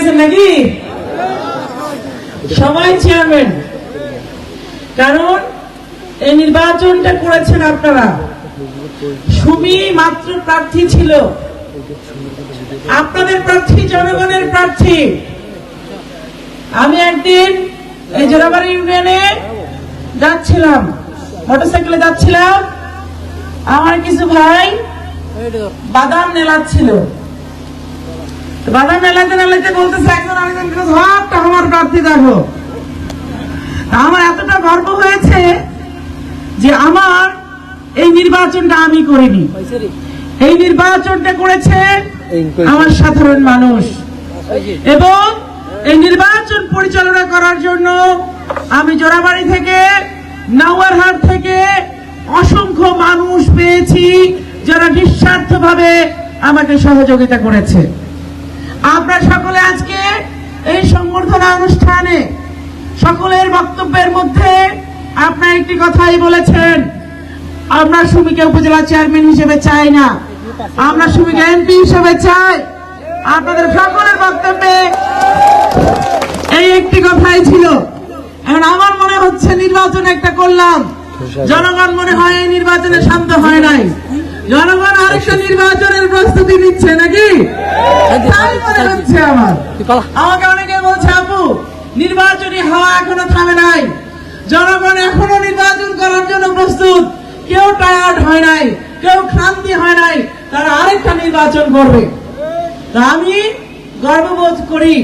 নাকি? সবাই চেয়ারম্যান। কারণ এই নির্বাচনটা করেছেন আপনারা। সুমি মাত্র প্রার্থী ছিল। আপনাদের প্রার্থী জনগণের প্রার্থী। আমি একদিন এই জোড়াবাড়ি ইউনিয়নে যাচ্ছিলাম। মোটরসাইকেলে যাচ্ছিলাম। আমার কিছু ভাই বাদাম নেলাচ্ছিল। তো বাদাম নেলাতে নেলাতে বলতেছে, একজন আরেকজনকে সবটা আমার প্রার্থী দেখো। আমার এতটা গর্ব হয়েছে যে আমার এই নির্বাচনটা আমি করিনি। এই নির্বাচনটা করেছে আমার সাধারণ মানুষ। এবং এই নির্বাচন পরিচালনা করার জন্য আমি জোড়াবাড়ি থেকে, নাওয়ারহাট থেকে অসংখ্য মানুষ পেয়েছি যারা নিঃস্বার্থভাবে আমাকে সহযোগিতা করেছে। আপনারা সকলে আজকে এই সংবর্ধনা অনুষ্ঠানে সকলের বক্তব্যের মধ্যে আপনার একটি কথাই বলেছেন, আমরা সুমিকে উপজেলা চেয়ারম্যান হিসেবে চাই না, আমরা সুমিকে এমপি হিসেবে চাই। আপনাদের সকলের বক্তব্যে এই একটি কথাই ছিল। এখন আমার মনে হচ্ছে নির্বাচন একটা করলাম। জনগণ মনে হয় এই নির্বাচনে শান্ত হয় নাই। জনগণ আরেকটা নির্বাচনের প্রস্তুতি নিচ্ছে নাকি? হচ্ছে আমার। আমাকে অনেকে বলছে আপু নির্বাচনী হাওয়া এখনও থামে নাই। জনগণ এখনও নির্বাচন করার জন্য প্রস্তুত। কেউ টায়ার্ড হয় নাই কেউ ক্লান্তি হয় নাই তারা আরেকটা নির্বাচন করবে। তা আমি গর্ববোধ করি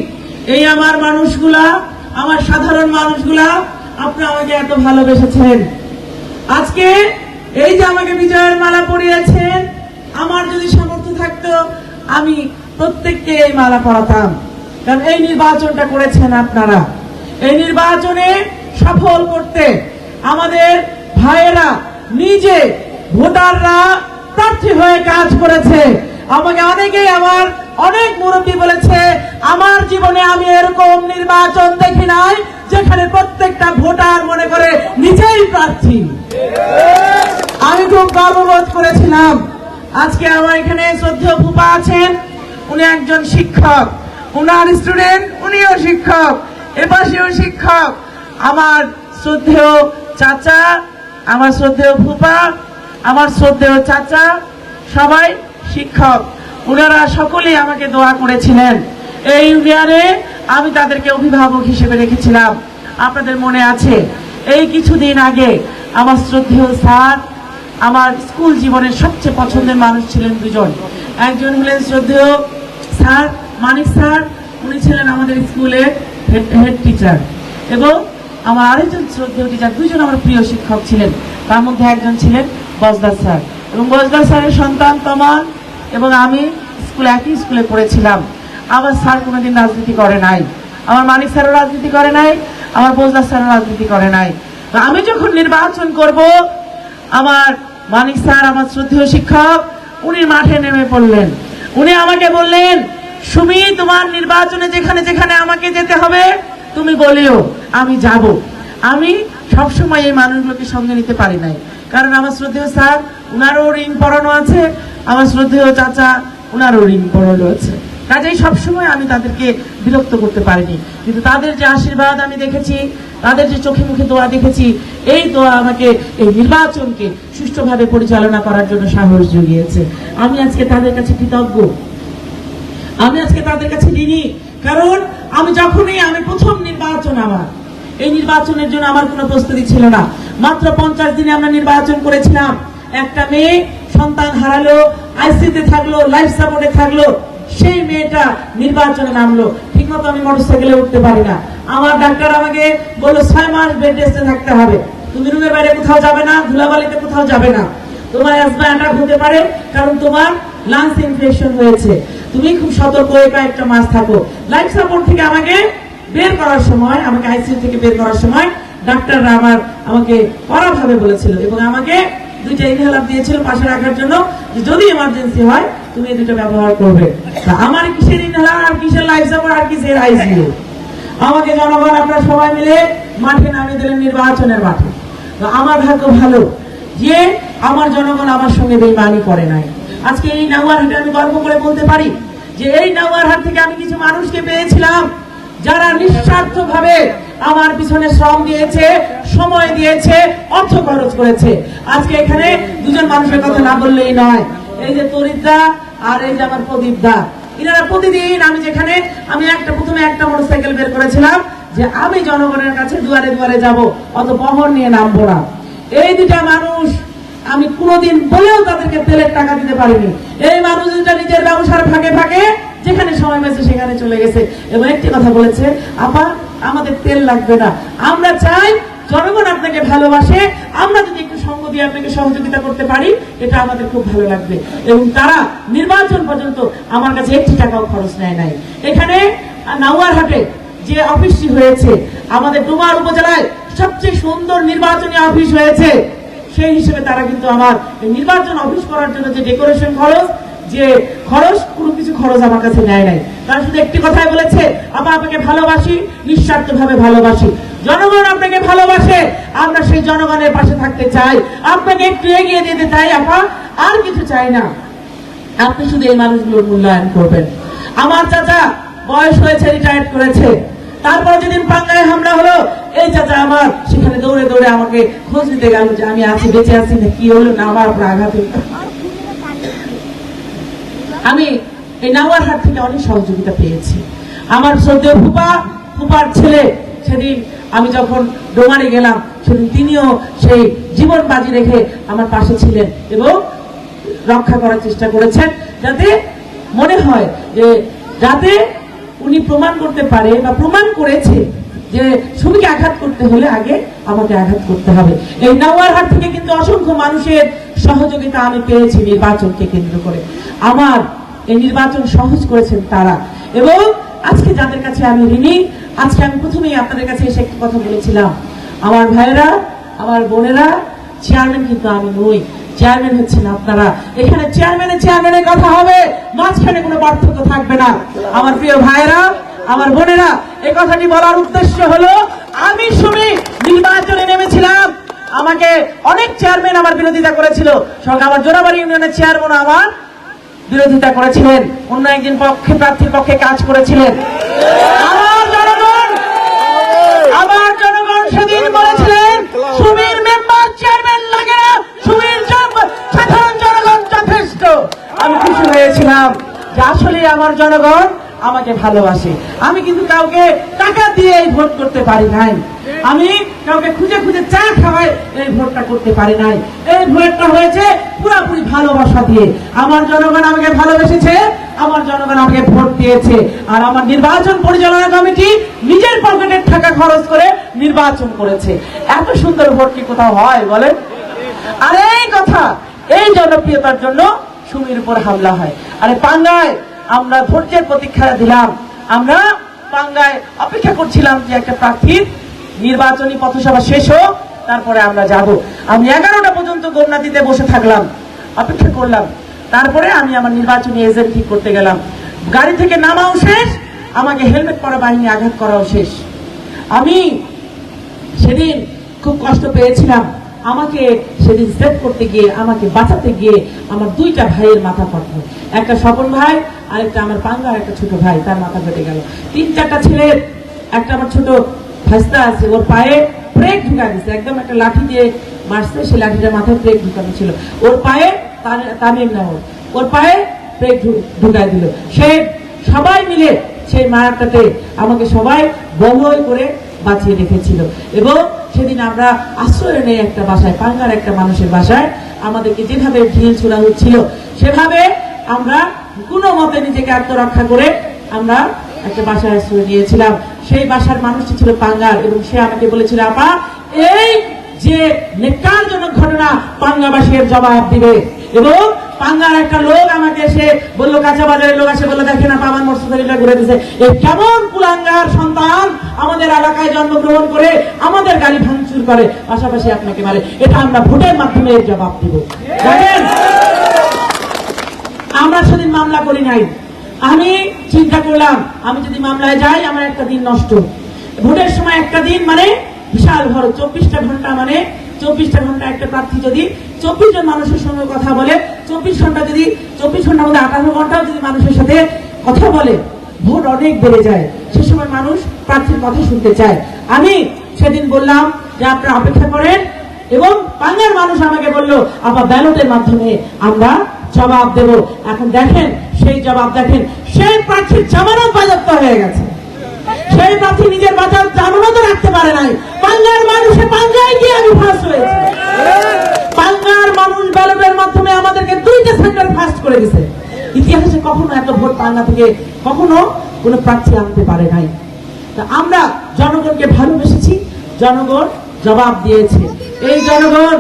এই আমার মানুষগুলা আমার সাধারণ মানুষগুলা আপনি আমাকে এত ভালোবেসেছেন। আজকে এই যে আমাকে বিজয়ের মালা পরিয়েছেন আমার যদি সামর্থ্য থাকতো আমি প্রত্যেককে এই মালা পরাতাম। কারণ এই নির্বাচনটা করেছেন আপনারা। এই নির্বাচনে সফল করতে আমাদের ভাইয়েরা, নিজে ভোটাররা প্রার্থী হয়ে কাজ করেছে। আমাকে অনেকেই আমার অনেক মুরব্বী বলেছে, আমার জীবনে আমি এরকম নির্বাচন দেখি নাই, যেখানে প্রত্যেকটা ভোটার মনে করে নিজেই প্রার্থী। আমি খুব গর্ববোধ করেছিলাম। আজকে আমার এখানে শ্রদ্ধেয় ভূপা আছেন। উনি একজন শিক্ষক। উনার স্টুডেন্ট উনিও শিক্ষক। এপাশেও শিক্ষক। আমার শ্রদ্ধেয় চাচা, আমার শ্রদ্ধেয় ভূপা আমার শ্রদ্ধেয় চাচা, সবাই শিক্ষক। ওনারা সকলেই আমাকে দোয়া করেছিলেন। এই ইউনিয়নে আমি তাদেরকে অভিভাবক হিসেবে রেখেছিলাম। আপনাদের মনে আছে, এই কিছুদিন আগে আমার শ্রদ্ধেয় স্যার, আমার স্কুল জীবনের সবচেয়ে পছন্দের মানুষ ছিলেন দুজন। একজন হলেন শ্রদ্ধেয় স্যার, মানিক স্যার, উনি ছিলেন আমাদের স্কুলের হেড টিচার এবং আমার আরেকজন শ্রদ্ধেয় টিচার দুজন আমার প্রিয় শিক্ষক ছিলেন। তার মধ্যে একজন ছিলেন বজদার স্যার। এবং বজদার স্যারের সন্তান তমান এবং আমি স্কুলে, একই স্কুলে পড়েছিলাম। আমার স্যার কোনোদিন রাজনীতি করে নাই। আমার মানিক স্যারও রাজনীতি করে নাই, আমার বজদার স্যারও রাজনীতি করে নাই। আমি যখন নির্বাচন করব, আমার মানিক স্যার, আমার শ্রদ্ধেয় শিক্ষক, উনি মাঠে নেমে পড়লেন। উনি আমাকে বললেন সুমি, তোমার নির্বাচনে যেখানে যেখানে আমাকে যেতে হবে, তুমি বলিও আমি যাব। আমি সবসময় এই মানুষগুলোকে সঙ্গে নিতে পারি নাই। কারণ আমার শ্রদ্ধেয় স্যার, উনারও ঋণ পড়ানো আছে, আমার শ্রদ্ধেয় চাচা, উনারও ঋণ পড়ানো আছে। কাজেই সবসময় আমি তাদেরকে বিরক্ত করতে পারিনি। কিন্তু তাদের যে আশীর্বাদ আমি দেখেছি, তাদের যে চোখে মুখে দোয়া দেখেছি, এই দোয়া আমাকে এই নির্বাচনকে সুষ্ঠুভাবে পরিচালনা করার জন্য সাহস জুগিয়েছে। আমি আজকে তাদের কাছে কৃতজ্ঞ। আমি আজকে তাদের কাছে ঋণী। কারণ আমি যখনই, আমি প্রথম নির্বাচন আমার। এই নির্বাচনের জন্য আমার কোনো প্রস্তুতি ছিল না। মাত্র পঞ্চাশ দিনে আমরা নির্বাচন করেছিলাম। একটা মেয়ে সন্তান হারালো, আইসিতে থাকল, লাইফ সাপোর্টে থাকল। সেই মেয়েটা নির্বাচনে নামলো। ঠিকমতো আমি মোটরসাইকেলে উঠতে পারি না। আমার ডাক্তার আমাকে বলল, ছয় মাস বেড রেস্টে থাকতে হবে। তুমি রুমের বাইরে কোথাও যাবে না, ধুলাবালিতে কোথাও যাবে না। তোমার অ্যাজমা অ্যাটাক হতে পারে, কারণ তোমার লাংস ইনফেকশন হয়েছে। তুমি খুব সতর্ক হয়ে কয়েকটা মাস থাকো। লাইফ সাপোর্ট থেকে আমাকে বের করার সময়, আমাকে আইসিইউ থেকে বের করার সময় ডাক্তাররা আমার আমাকে কড়া ভাবে বলেছিল এবং আমাকে দুইটা ইনহেলার দিয়েছিল পাশে রাখার জন্য যদি এমার্জেন্সি হয়, তুমি এই দুটো ব্যবহার করবে। আমার কিসের ইনহেলার আর কিসের লাইফ সাপোর্ট আর কিসের আইসিইউ আমাকে জনগণ, আপনারা সবাই মিলে মাঠে নামিয়ে দিলেন নির্বাচনের মাঠে। আমার ভাগ্য ভালো যে আমার জনগণ আমার সঙ্গে বেইমানি করে নাই। আজকে এই নাওয়ারহাটে আমি গর্ব করে বলতে পারি যে এই নাওয়ারহাট থেকে আমি কিছু মানুষকে পেয়েছিলাম যারা নিঃস্বার্থ ভাবে আমার পিছনে শ্রম দিয়েছে, সময় দিয়েছে, অর্থ খরচ করেছে। আজকে এখানে দুজন মানুষের কথা না বললেই নয়। এই যে তরিদা আর এই যে আমার প্রদীপ দা এনারা প্রতিদিন আমি যেখানে, আমি একটা, প্রথমে একটা মোটরসাইকেল বের করেছিলাম যে আমি জনগণের কাছে দুয়ারে দুয়ারে যাব, অত বহর নিয়ে নামবো না। এই দুটা মানুষ আমি কোনোদিন বলেও তাদেরকে তেলের টাকা দিতে পারিনি। এই মানুষ দুটা নিজের ব্যবসার ফাঁকে ফাঁকে যেখানে সময় পেয়েছে সেখানে চলে গেছে। এবং একটি কথা বলেছে, আপা, আমাদের তেল লাগবে না। আমরা চাই জনগণ আপনাকে ভালোবাসে। আমরা যদি একটু সঙ্গ দিয়ে আপনাকে সহযোগিতা করতে পারি, এটা আমাদের খুব ভালো লাগবে। এবং তারা নির্বাচন পর্যন্ত আমার কাছে একটি টাকাও খরচ নেয় নাই। এখানে নাওয়ারহাটে যে অফিসটি হয়েছে, আমাদের ডুমার উপজেলায় সবচেয়ে সুন্দর নির্বাচনী অফিস হয়েছে। সেই হিসেবে তারা কিন্তু আমার নির্বাচন অফিস করার জন্য যে ডেকোরেশন খরচ, যে খরচ, কোনো কিছু খরচ আমার কাছে নেয় নাই। তারা শুধু একটি কথাই বলেছে আপা আপনাকে ভালোবাসি নিঃস্বার্থ ভাবে ভালোবাসি। জনগণ আপনাকে ভালোবাসে, আমরা সেই জনগণের পাশে থাকতে চাই। আপনাকে একটু এগিয়ে দিতে চাই, আপা, আর কিছু চাই না। আপনি শুধু এই মানুষগুলোর মূল্যায়ন করবেন। আমার চাচা বয়স হয়েছে রিটায়ার্ড করেছে। তারপর যেদিন পাঙ্গায় হামলা হলো, এই চাচা আমার সেখানে দৌড়ে দৌড়ে আমাকে খোঁজ নিতে গেল যে আমি আছি, বেঁচে আছি না কি হলো, না আমার উপর আঘাত আমি এই নাওয়ার হাট থেকে অনেক সহযোগিতা পেয়েছি। আমার শ্রদ্ধেয় ফুপা, ফুপার ছেলে, সেদিন আমি যখন ডোমারে গেলাম, সেদিন তিনিও সেই জীবন বাজি রেখে আমার পাশে ছিলেন এবং রক্ষা করার চেষ্টা করেছেন, যাতে মনে হয় যে যাতে উনি প্রমাণ করতে পারে বা প্রমাণ করেছে যে ছবিকে আঘাত করতে হলে আগে আমাকে আঘাত করতে হবে। এই নাওয়ার হাট থেকে কিন্তু অসংখ্য মানুষের সহযোগিতা আমি পেয়েছি নির্বাচনকে কেন্দ্র করে। আমার এই নির্বাচন সহজ করেছেন তারা। এবং আজকে যাদের কাছে আমি ঋণী, আজকে আমি প্রথমেই আপনাদের কাছে এসে একটা কথা বলেছিলাম। আমার ভাইয়েরা, আমার বোনেরা চেয়ারম্যান কিন্তু আমি নই। চেয়ারম্যান হচ্ছেন আপনারা। এখানে চেয়ারম্যানের চেয়ারম্যানের কথা হবে, মাঝখানে কোনো পার্থক্য থাকবে না। আমার প্রিয় ভাইয়েরা, আমার বোনেরা, এই কথাটি বলার উদ্দেশ্য হলো, আমি শুনি নির্বাচনে নেমেছিলাম। আমাকে অনেক চেয়ারম্যান আমার বিরোধিতা করেছিল। সঙ্গে আমার জোড়াবাড়ি ইউনিয়নের চেয়ারম্যান আমার বিরোধিতা করেছিলেন। অন্য একজন পক্ষে, প্রার্থীর পক্ষে কাজ করেছিলেন। আমার জনগণ সেদিন বলেছিলেন সুবীর মেম্বার চেয়ারম্যান লাগে না সুবীর আমি খুশি হয়েছিলাম যে আসলে আমার জনগণ আমাকে ভালোবাসে। আমি কিন্তু কাউকে টাকা দিয়ে এই ভোট করতে পারি নাই। আমি কাউকে খুঁজে খুঁজে চা খাওয়াই এই ভোটটা করতে পারি নাই। এই ভোটটা হয়েছে পুরোপুরি ভালোবাসা দিয়ে। আমার জনগণ আমাকে ভালোবেসেছে, আমার জনগণ আমাকে ভোট দিয়েছে। আর আমার নির্বাচন পরিচালনা কমিটি নিজের পকেটের টাকা খরচ করে নির্বাচন করেছে। এত সুন্দর ভোট কি কোথাও হয় বলেন? আর এই কথা, এই জনপ্রিয়তার জন্য সুমির উপর হামলা হয়। আরে পাঙ্গায়, আমরা ধৈর্যের প্রতীক্ষা দিলাম। আমরা পাঙ্গায় অপেক্ষা করছিলাম যে একটা প্রার্থীর নির্বাচনী পথসভা শেষ হোক, তারপরে আমরা যাব। আমি এগারোটা পর্যন্ত গমনা দিতে বসে থাকলাম, অপেক্ষা করলাম। তারপরে আমি আমার নির্বাচনী এজেন্ট ঠিক করতে গেলাম। গাড়ি থেকে নামাও শেষ, আমাকে হেলমেট পরা বাহিনী আঘাত করাও শেষ। আমি সেদিন খুব কষ্ট পেয়েছিলাম। আমাকে সেদিন সেভ করতে গিয়ে, আমাকে বাঁচাতে গিয়ে আমার দুইটা ভাইয়ের মাথা ফাটলো। একটা স্বপন ভাই আর একটা আমার পাঙ্গা, আর একটা ছোট ভাই, তার মাথা ফেটে গেল। তিন চারটা ছেলের একটা আমার ছোট ভাস্তা আছে, ওর পায়ে ব্রেক ঢুকা দিচ্ছে একদম একটা লাঠি দিয়ে মারছে সে লাঠিটা মাথায় ব্রেক ঢুকানো ছিল। ওর পায়ে তামিম না ওর ওর পায়ে ব্রেক ঢুকাই দিল। সে সবাই মিলে সেই মায়াটাতে আমাকে সবাই বহল করে বাঁচিয়ে রেখেছিল। এবং সেদিন আমরা আশ্রয় নেই একটা বাসায়, পাঙ্গার একটা মানুষের বাসায়। আমাদেরকে যেভাবে ঢিল ছোড়া হচ্ছিল, সেভাবে আমরা কোনো মতে নিজেকে আত্মরক্ষা করে আমরা একটা বাসায় আশ্রয় নিয়েছিলাম। সেই বাসার মানুষটি ছিল পাঙ্গার এবং সে আমাকে বলেছিল, আপা, এই যে নেকারজনক ঘটনা পাঙ্গাবাসীর জবাব দিবে। এবং পাঙ্গার একটা লোক আমাকে এসে বলল, কাঁচা বাজারের লোক বলল মোটরসাইকেলটা ঘুরে দিছে। এই কেমন কুলাঙ্গার সন্তান আমাদের এলাকায় জন্মগ্রহণ করে আমাদের গাড়ি ভাঙচুর করে, পাশাপাশি আপনাকে মারে। এটা আমরা ভোটের মাধ্যমে এর জবাব দিব। আমরা সেদিন মামলা করি নাই। আমি চিন্তা করলাম, আমি যদি মামলায় যাই, আমার একটা দিন নষ্ট। ভোটের সময় একটা দিন মানে বিশাল বড় চব্বিশটা ঘণ্টা মানে চব্বিশটা ঘণ্টা একটা প্রার্থী যদি চব্বিশ জন মানুষের সঙ্গে কথা বলে, চব্বিশ ঘণ্টা যদি, চব্বিশ ঘণ্টার মধ্যে আঠারো ঘন্টাও যদি মানুষের সাথে কথা বলে, ভোট অনেক বেড়ে যায়। সে সময় মানুষ প্রার্থীর কথা শুনতে চায়। আমি সেদিন বললাম যে আপনারা অপেক্ষা করেন এবং বাংলার মানুষ আমাকে বলল, আবার ব্যালটের মাধ্যমে আমরা জবাব দেব। এখন দেখেন, সেই জবাব দেখেন, সেই প্রার্থীর জামানত বাজেয়াপ্ত হয়ে গেছে। সেই প্রার্থী নিজের বাজার জামানত বাংলা থেকে কখনো কোনো প্রার্থী আনতে পারে নাই। তা আমরা জনগণকে ভালোবেসেছি, জনগণ জবাব দিয়েছে। এই জনগণ,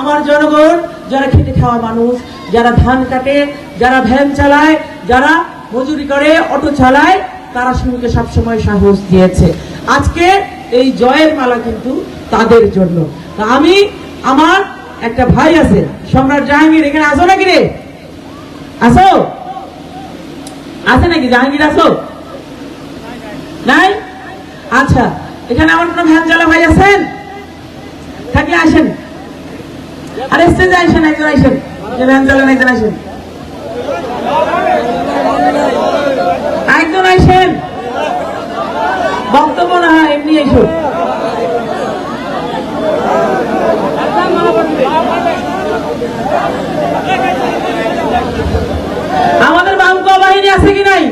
আমার জনগণ, যারা খেটে খাওয়া মানুষ, যারা ধান কাটে, যারা ভ্যান চালায়, যারা মজুরি করে, অটো চালায়, তারা শুনকে সবসময় সাহস দিয়েছে। আজকে এই জয়ের মালা কিন্তু তাদের জন্য। তা আমি, আমার একটা ভাই আছে, সম্রাট জাহাঙ্গীর, এখানে আসো নাকি রে? আসো। আছে নাকি? জাহাঙ্গীর আসো নাই? আচ্ছা এখানে আমার কোনো ভ্যান চালা ভাই আছেন? থাকলে আসেন। আর স্টেজে আসেন, একজন আসেন। ভ্যান চালান একজন আসেন। একজন আসেন। বক্তব্য না হয়, এমনি এসো। বাহিনী আছে কি নাই?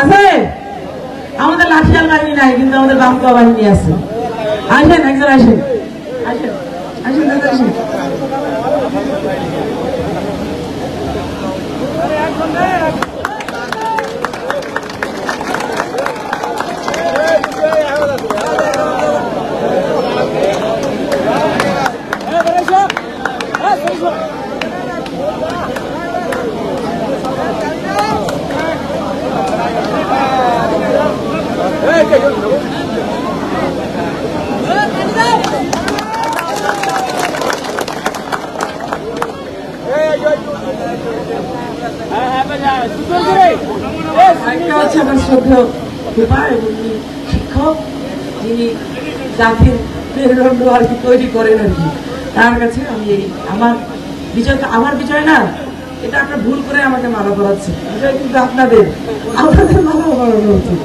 আছে? আমাদের লাঠিয়াল বাহিনী নাই, কিন্তু আমাদের বামকা বাহিনী আছে। আসেন, একজন আসেন। আসেন আসেন, দাদা, আসেন হচ্ছে আমার শ্রদ্ধেয় শিক্ষক, যিনি জাতির মেরুদণ্ড আর কি তৈরি করেন আর কি। তার কাছে আমি এই আমার বিজয়টা আমার বিজয় না, এটা আপনার ভুল করে আমাকে মালা করাচ্ছে বিজয় কিন্তু আপনাদের আপনাদের করানো উচিত।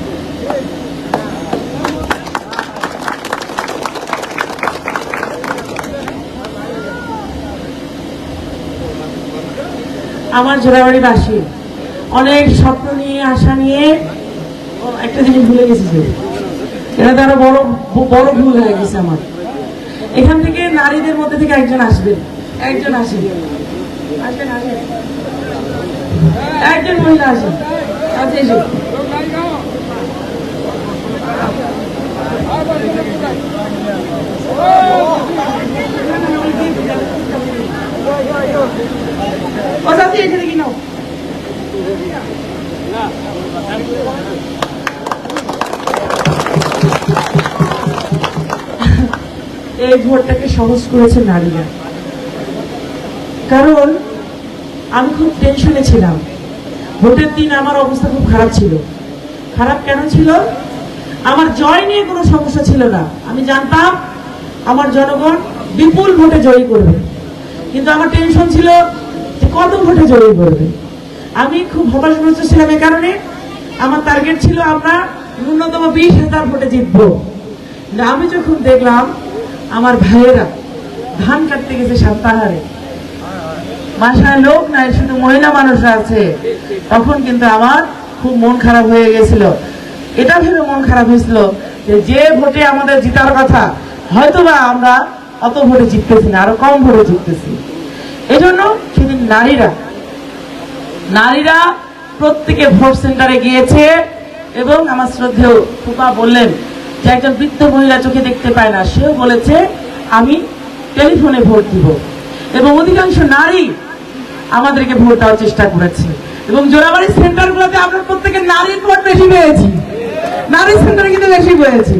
আমার জোড়াবাড়িবাসী, অনেক স্বপ্ন নিয়ে, আশা নিয়ে একটা জিনিস ভুলে গেছি যে, এটা তো আরও বড় বড় ভুল হয়ে গেছে আমার। এখান থেকে নারীদের মধ্যে থেকে একজন আসবেন একজন আসেন একজন মহিলা আসেন আচ্ছা ও চাচি এসে দেখি নাও? এই ভোটটাকে সহজ করেছে নারীরা। কারণ আমি খুব টেনশনে ছিলাম। ভোটের দিন আমার অবস্থা খুব খারাপ ছিল। খারাপ কেন ছিল? আমার জয় নিয়ে কোনো সমস্যা ছিল না। আমি জানতাম আমার জনগণ বিপুল ভোটে জয়ী করবে। কিন্তু আমার টেনশন ছিল যে কত ভোটে জয়ী করবে। আমি খুব হতাশগ্রস্ত ছিলাম এ কারণে। আমার টার্গেট ছিল আমরা ন্যূনতম বিশ হাজার ভোটে জিতবো। আমি যখন দেখলাম আমার ভাইয়েরা, ধান কাটতে গেছে সাপ্তাহারে বাসায় লোক নাই, শুধু মহিলা মানুষরা আছে। তখন কিন্তু আমার খুব মন খারাপ হয়ে গেছিল। এটা ভেবে মন খারাপ হয়েছিল যে যে ভোটে আমাদের জিতার কথা, হয়তোবা আমরা অত ভোটে জিততেছি না, আরও কম ভোটে জিততেছি। এজন্য সেদিন নারীরা নারীরা প্রত্যেকে ভোট সেন্টারে গিয়েছে এবং আমার শ্রদ্ধেয় ফুপা বললেন যে একজন বৃদ্ধ মহিলা চোখে দেখতে পায় না, সেও বলেছে, আমি টেলিফোনে ভোট দিব। এবং অধিকাংশ নারী আমাদেরকে ভোট দেওয়ার চেষ্টা করেছে। এবং জোড়াবাড়ি সেন্টারগুলোতে আমরা প্রত্যেকে নারীর ভোট বেশি পেয়েছি। নারী সেন্টারে কিন্তু বেশি পেয়েছি।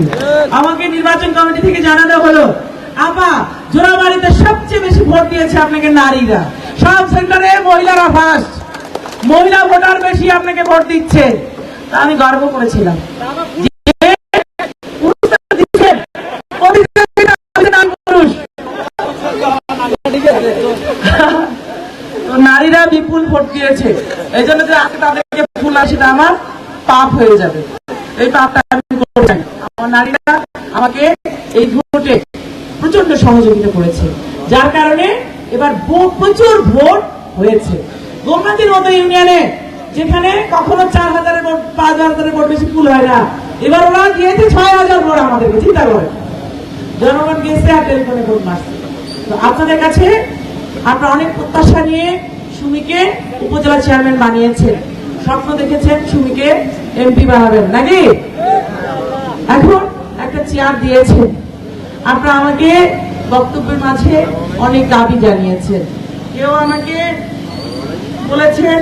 আমাকে নির্বাচন কমিটি থেকে জানানো হলো, আপা, জোড়াবাড়িতে সবচেয়ে বেশি ভোট দিয়েছে আপনাকে নারীরা। সব সেন্টারে মহিলারা ফার্স্ট মহিলা ভোটার বেশি আপনাকে ভোট দিচ্ছে। আমি গর্ব করেছিলাম। তো নারীরা বিপুল ভোট দিয়েছে। এই জন্য যে আজকে তাদেরকে ফুল আসে আমার পাপ হয়ে যাবে। এই পাপটা আমি করতে। আমার নারীরা আমাকে এই ভোটে প্রচণ্ড সহযোগিতা করেছে। যার কারণে এবার প্রচুর ভোট হয়েছে। গোমাতির মতো ইউনিয়নে, যেখানে কখনো চার হাজারের ভোট, পাঁচ হাজারের ভোট বেশি ফুল হয় না। এবার ওরা দিয়েছে ছয় হাজার ভোট আমাদেরকে, চিন্তা করে জনগণ গেছে আর টেলিফোনে ভোট মারছে। তো আপনাদের কাছে আমরা অনেক প্রত্যাশা নিয়ে সুমিকে উপজেলা চেয়ারম্যান বানিয়েছেন। স্বপ্ন দেখেছেন সুমিকে এমপি বানাবেন, নাকি? এখন একটা চেয়ার দিয়েছেন। আপনারা আমাকে বক্তব্যের মাঝে অনেক দাবি জানিয়েছেন। কেউ আমাকে বলেছেন